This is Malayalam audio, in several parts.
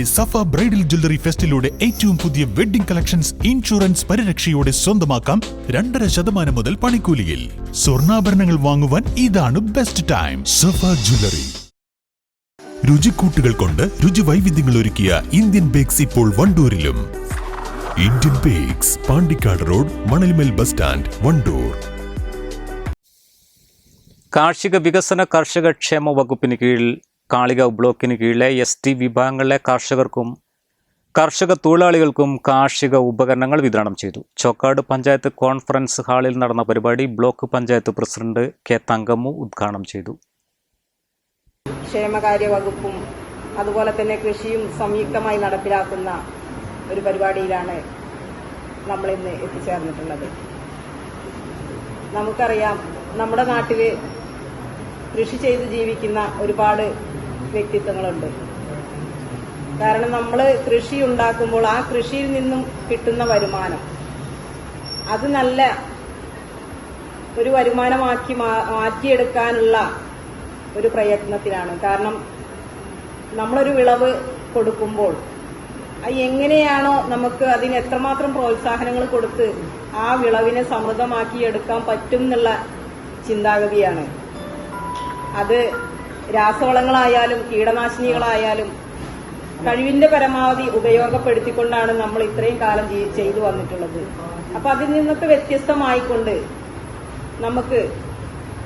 സഫ ബ്രൈഡൽ ജ്വല്ലറി ഫെസ്റ്റിലൂടെ ഏറ്റവും പുതിയ വെഡിംഗ് കളക്ഷൻസ് ഇൻഷുറൻസ് പരിരക്ഷയോടെ സ്വന്തമാക്കാം രണ്ടര ശതമാനം മുതൽ പണിക്കൂലിയിൽ. സ്വർണാഭരണങ്ങൾ വാങ്ങുവാൻ ഇതാണ് ബെസ്റ്റ് ടൈം സഫ ജ്വല്ലറി. രുചിക്കൂട്ടുകൾ കൊണ്ട് രുചി വൈവിധ്യങ്ങൾ ഒരുക്കിയ ഇന്ത്യൻ ബേക്സ് ഇപ്പോൾ വണ്ടൂരിലും. Indian bakes Pandikkad road Manalmel bus stand Wandoor. കാർഷിക വികസന കർഷക ക്ഷേമ വകുപ്പിന് കീഴിൽ കാളികാവ് ബ്ലോക്കിന് കീഴിലെ എസ് ടി വിഭാഗങ്ങളിലെ കർഷകർക്കും കർഷക തൊഴിലാളികൾക്കും കാർഷിക ഉപകരണങ്ങൾ വിതരണം ചെയ്തു. ചോക്കാട് പഞ്ചായത്ത് കോൺഫറൻസ് ഹാളിൽ നടന്ന പരിപാടി block panchayat president K Thankammu ഉദ്ഘാടനം ചെയ്തു. ക്ഷേമകാര്യ വകുപ്പും അതുപോലെ തന്നെ കൃഷിയും സംയുക്തമായി നടപ്പിലാക്കുന്ന ഒരു പരിപാടിയിലാണ് നമ്മൾ ഇന്ന് എത്തിച്ചേർന്നിട്ടുള്ളത്. നമുക്കറിയാം നമ്മുടെ നാട്ടിൽ കൃഷി ചെയ്ത് ജീവിക്കുന്ന ഒരുപാട് വ്യക്തിത്വങ്ങളുണ്ട്. കാരണം നമ്മൾ കൃഷി ഉണ്ടാക്കുമ്പോൾ ആ കൃഷിയിൽ നിന്നും കിട്ടുന്ന വരുമാനം. അത് നല്ല ഒരു വരുമാനമാക്കി മാറ്റിയെടുക്കാനുള്ള ഒരു പ്രയത്നത്തിലാണ്. കാരണം നമ്മളൊരു വിളവ് കൊടുക്കുമ്പോൾ എങ്ങനെയാണോ നമുക്ക് അതിന് എത്രമാത്രം പ്രോത്സാഹനങ്ങൾ കൊടുത്ത് ആ വിളവിനെ സമൃദ്ധമാക്കി എടുക്കാൻ പറ്റും എന്നുള്ള ചിന്താഗതിയാണ്. അത് രാസവളങ്ങളായാലും കീടനാശിനികളായാലും കഴിവിന്റെ പരമാവധി ഉപയോഗപ്പെടുത്തിക്കൊണ്ടാണ് നമ്മൾ ഇത്രയും കാലം ചെയ്- ചെയ്തു വന്നിട്ടുള്ളത്. അപ്പൊ അതിൽ നിന്നൊക്കെ വ്യത്യസ്തമായിക്കൊണ്ട് നമുക്ക്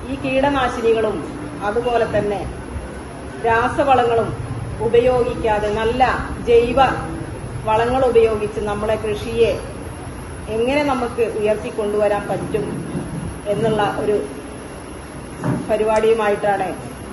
ഈ കീടനാശിനികളും അതുപോലെ തന്നെ രാസവളങ്ങളും ഉപയോഗിക്കാതെ നല്ല ജൈവ വളങ്ങൾ ഉപയോഗിച്ച് നമ്മുടെ കൃഷിയെ എങ്ങനെ നമുക്ക് ഉയർത്തിക്കൊണ്ടുവരാൻ പറ്റും എന്നുള്ള ഒരു പരിപാടിയുമായിട്ടാണ്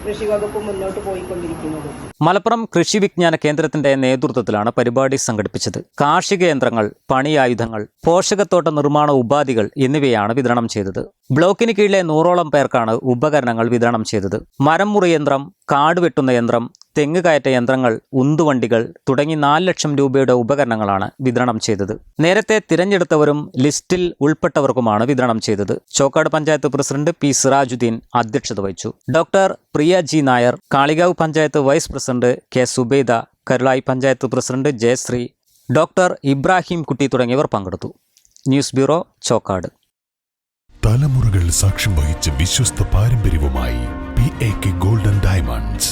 കൃഷി വകുപ്പ് മുന്നോട്ട് പോയിക്കൊണ്ടിരിക്കുന്നത്. മലപ്പുറം കൃഷി വിജ്ഞാന കേന്ദ്രത്തിന്റെ നേതൃത്വത്തിലാണ് പരിപാടി സംഘടിപ്പിച്ചത്. കാർഷിക യന്ത്രങ്ങൾ പണിയായുധങ്ങൾ പോഷകത്തോട്ട നിർമ്മാണ ഉപാധികൾ എന്നിവയാണ് വിതരണം ചെയ്തത്. ബ്ലോക്കിന് കീഴിലെ നൂറോളം പേർക്കാണ് ഉപകരണങ്ങൾ വിതരണം ചെയ്തത്. മരം മുറി യന്ത്രം കാട് വെട്ടുന്ന യന്ത്രം തെങ്ങ് കയറ്റ യന്ത്രങ്ങൾ ഉന്തുവണ്ടികൾ തുടങ്ങി നാല് ലക്ഷം രൂപയുടെ ഉപകരണങ്ങളാണ് വിതരണം ചെയ്തത്. നേരത്തെ തിരഞ്ഞെടുത്തവരും ലിസ്റ്റിൽ ഉൾപ്പെട്ടവർക്കുമാണ് വിതരണം ചെയ്തത്. ചോക്കാട് പഞ്ചായത്ത് പ്രസിഡന്റ് പി സിറാജുദ്ദീൻ അധ്യക്ഷത വഹിച്ചു. Doctor Priya G Nair Kalikavu panchayat vice president K Subaida Karulai panchayat president Jayasree doctor Ibrahim Kutty തുടങ്ങിയവർ പങ്കെടുത്തു. ന്യൂസ് ബ്യൂറോ ചോക്കാട്. തലമുറകൾ സാക്ഷ്യം വഹിച്ച വിശ്വസ്ത പാരമ്പര്യവുമായി P A K golden diamonds.